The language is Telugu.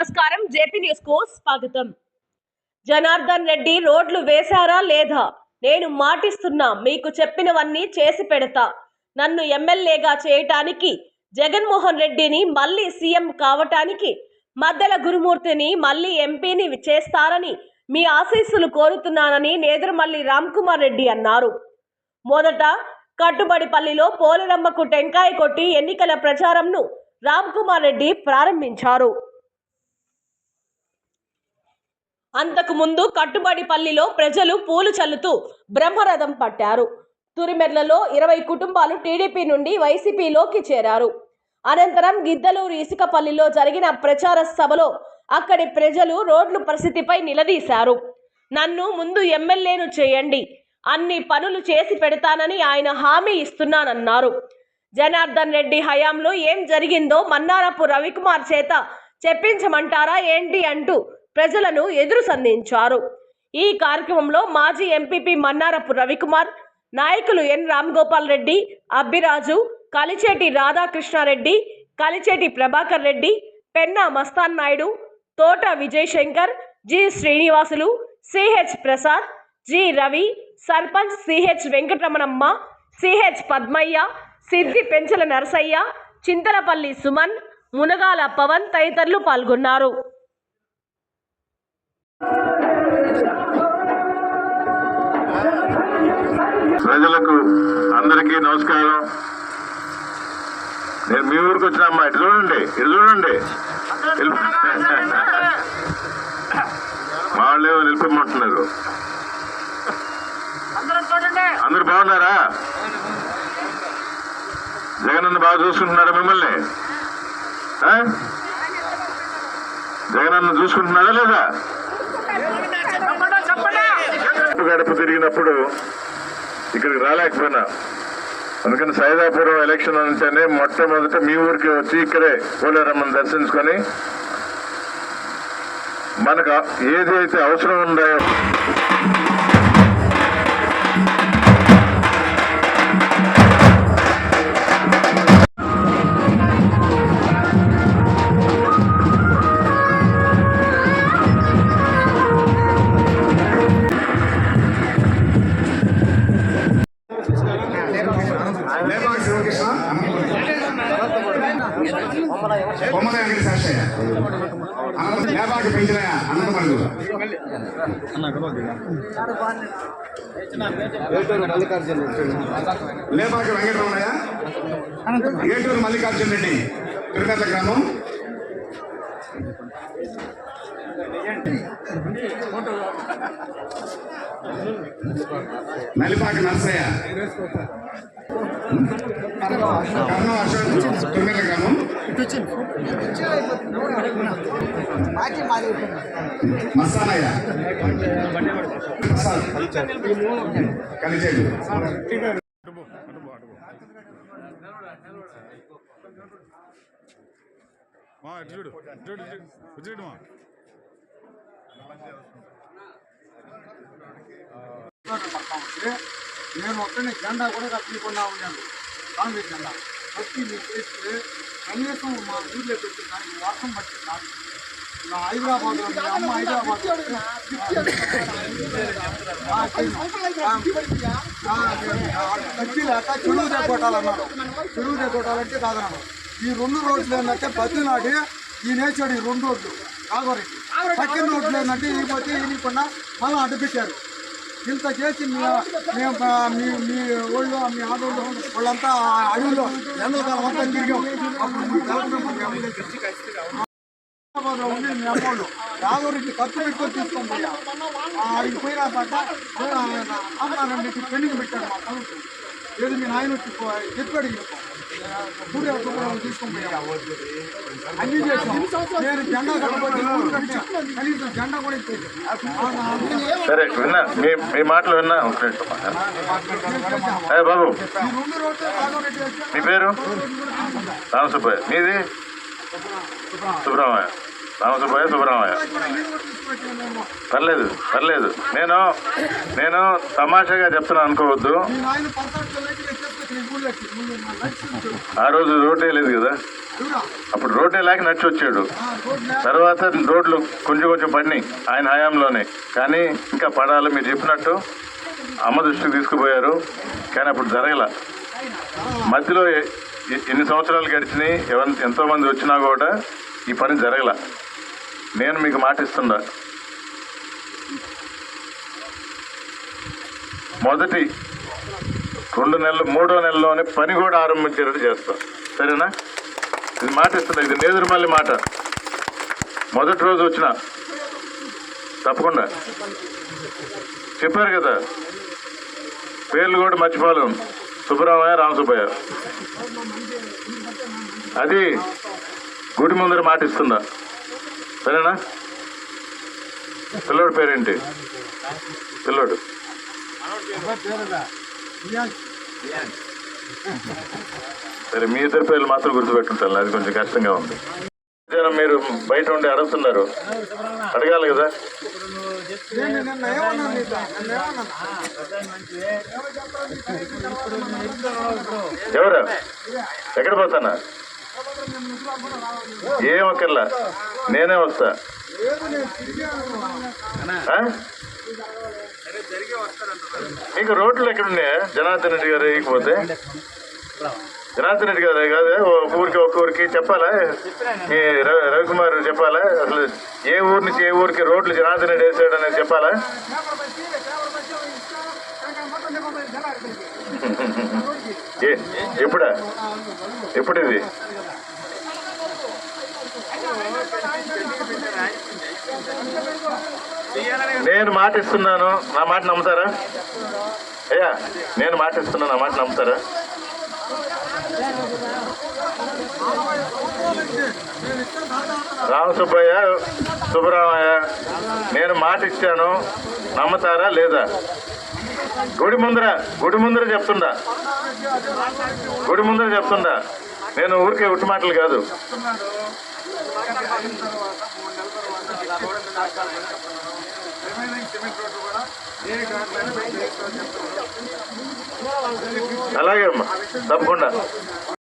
నమస్కారం. జేపీ న్యూస్కు స్వాగతం. జనార్దన్ రెడ్డి రోడ్లు వేశారా లేదా? నేను మాటిస్తున్నా మీకు చెప్పినవన్నీ చేసి పెడతా. నన్ను ఎమ్మెల్యేగా చేయటానికి జగన్మోహన్ రెడ్డిని మళ్ళీ సీఎం కావటానికి మద్దెల గురుమూర్తిని మళ్ళీ ఎంపీని చేస్తారని మీ ఆశీస్సులు కోరుతున్నానని నేదురుమల్లి రామ్కుమార్ రెడ్డి అన్నారు. మొదట కట్టుబడిపల్లిలో పోలేరమ్మకు టెంకాయ కొట్టి ఎన్నికల ప్రచారంను రామ్కుమార్ రెడ్డి ప్రారంభించారు. అంతకుముందు కట్టుబడిపల్లిలో ప్రజలు పూలు చల్లుతూ బ్రహ్మరథం పట్టారు. తురిమెర్లలో ఇరవై కుటుంబాలు టీడీపీ నుండి వైసీపీలోకి చేరారు. అనంతరం గిద్దలూరు ఇసుకపల్లిలో జరిగిన ప్రచార సభలో అక్కడి ప్రజలు రోడ్లు పరిస్థితిపై నిలదీశారు. నన్ను ముందు ఎమ్మెల్యేను చేయండి అన్ని పనులు చేసి పెడతానని ఆయన హామీ ఇస్తున్నానన్నారు. జనార్దన్ రెడ్డి హయాంలో ఏం జరిగిందో మన్నారపు రవికుమార్ చేత చెప్పించమంటారా ఏంటి అంటూ ప్రజలను ఎదురు సంధించారు. ఈ కార్యక్రమంలో మాజీ ఎంపీపీ మన్నారపు రవికుమార్ నాయకులు ఎన్ Ram Gopal Reddy అబ్బిరాజు కలిచేటి Radhakrishnareddy కలిచేటి Prabhakar Reddy Penna Mastan Naidu Thota Vijayashankar G Srinivasulu CH Prasad G Ravi sarpanch CH Venkataramanamma CH Padmaiah Siddhi Penchala Narasaiah Chintalapalli Suman Munagala Pawan తదితరులు పాల్గొన్నారు. ప్రజలకు అందరికీ నమస్కారం. నేను మీ ఊరికి వచ్చిన అమ్మా ఇటు చూడండి ఇటు చూడండి. నిలిపి- మా వాళ్ళు ఏమో నిలిపిమ్మంటున్నారు అందరు బాగున్నారా? జగనన్న బాగా చూసుకుంటున్నారా మిమ్మల్ని? జగనన్న చూసుకుంటున్నారా లేదా? గడప తిరిగినప్పుడు ఇక్కడికి రాలేకపోయినా. అందుకని సైదాపురం ఎలక్షన్ అంటేనే మొట్టమొదట మీ ఊరికి వచ్చి ఇక్కడే పోలేరమ్మని దర్శించుకొని మనకు ఏదైతే అవసరం ఉందో అనంతమల్లు లేపాటి వెంకటరమణయ్య. ఏటూరు మల్లికార్జున రెడ్డి తిరుపతి గ్రామం. నలిపాటి నర్సయ్య. కర్ణం అశోక్ తిరుమల గ్రామం. మా ఇటు చూడు చూడు చూడు. మా. పడతామంటే నేను ఒక్కనే జెండా కూడా కట్టుకుండా ఉన్నాను. కాంగ్రెస్ జెండా. కట్టి చేస్తే కనీసం మా ఊర్లో పెట్టి దానికి వర్షం పట్టి కాదు. నా హైదరాబాద్ అమ్మ హైదరాబాద్ కట్టి లేక చెరువు కొట్టాలన్నారు. చెరువు కొట్టాలంటే కాదన్నారు ఈ రెండు రోడ్లు ఏంటంటే బతినాడి ఈ నేచాడు ఈ రెండు రోడ్లు. కాగోరెడ్డి పక్కన రోడ్లు ఏంటంటే ఈ పోతే ఈయనకుండా మళ్ళీ అడ్డు పెట్టారు. ఇంత చేసి మేము మీ మీ ఊళ్ళో మీ ఆడోళ్ళు వాళ్ళంతా ఆ అడవిలో ఎండకాలం అంతా తిరిగాం. అప్పుడు మీ హైదరాబాద్లో ఉండి మీ అమ్మోళ్ళు రాఘవరెడ్డి ఖర్చు పెట్టుకొని తీసుకొని పోయా పోయినా పోయినా అమ్మ అమ్మారెడ్డికి పెళ్ళికి పెట్టాడు మా తలుపు ఏది మీ నాయన వచ్చి పో- చెప్పాడు ఈయన. సూర్య సుబ్రహ్మణ్యం తీసుకొని పోయా అన్ని చేసాం నేను జెండా కట్టబోతే ఊరు కట్టా. కనీసం జెండా కూడా ఇచ్చేది సరే విన్నా. మీ మీ మాటలు విన్నా. ఏ బాబు? మీ పేరు? రామసుబ్బయ్య. మీది? సుబ్రహ్మణ్య. రామసుబ్బయ్య సుబ్రహ్మణ్య పర్లేదు పర్లేదు. నేను నేను తమాషాగా చెప్తున్నాను అనుకోవద్దు. ఆ రోజు రోడ్డే లేదు కదా? అప్పుడు రోడ్డే లేక నడిచి వచ్చాడు. తర్వాత రోడ్లు కొంచెం కొంచెం పడినాయి ఆయన హయాంలోనే. కానీ ఇంకా పడాలి మీరు చెప్పినట్టు అమ్మ దృష్టికి తీసుకుపోయారు. కానీ అప్పుడు జరగల. మధ్యలో ఎన్ని సంవత్సరాలు గడిచినాయి ఎవ- ఎంతోమంది వచ్చినా కూడా ఈ పని జరగల. నేను మీకు మాట మొదటి రెండు నెలలు మూడో నెలలోనే పని కూడా ఆరంభించేటట్టు చేస్తాం. సరేనా? ఇది మాట ఇస్తున్నా ఇది నేదురుమల్లి మాట. మొదటి రోజు వచ్చిన తప్పకుండా. చెప్పారు కదా పేర్లు కూడా మర్చిపోలేం. సుబ్బరామయ్య రామసుబ్బయ్య. అది గుడి ముందర మాట ఇస్తుందా సరేనా? పిల్లోడు పేరేంటి? పిల్లోడు. సరే మీ ఇద్దరు పేర్లు మాత్రం గుర్తుపెట్టుంటాను అది కొంచెం కష్టంగా ఉంది. జనం మీరు బయట ఉండి అడుగుతున్నారు. అడగాలి కదా? ఎవరు? ఎక్కడ పోతానా? ఏం ఒక్కర్లా నేనే వస్తా. లేదు మీకు రోడ్లు ఎక్కడున్నాయా? జనార్దన్ రెడ్డి గారు వేయకపోతే జనార్దన్ రెడ్డి గారు కాదు? ఒక ఊరికి ఒక ఊరికి చెప్పాలా? ఈ రవికుమార్ చెప్పాలా? అసలు ఏ ఊరు నుంచి ఏ ఊరికి రోడ్లు జనార్దన్ రెడ్డి వేసాడు అనేది చెప్పాలా? ఏ ఎప్పుడా? ఎప్పుడు ఇది నేను మాట ఇస్తున్నాను. నా మాట నమ్ముతారా? అయ్యా నేను మాట ఇస్తున్నాను నా మాట నమ్ముతారా? రామసుబ్బయ్య సుబ్బరామయ్య నేను మాట ఇచ్చాను. నమ్ముతారా లేదా? గుడి ముందర గుడి ముందర చెప్తుందా? గుడి ముందర చెప్తుందా? నేను ఊరికే ఉట్టి మాటలు కాదు. అలాగే అమ్మా తప్పకుండా.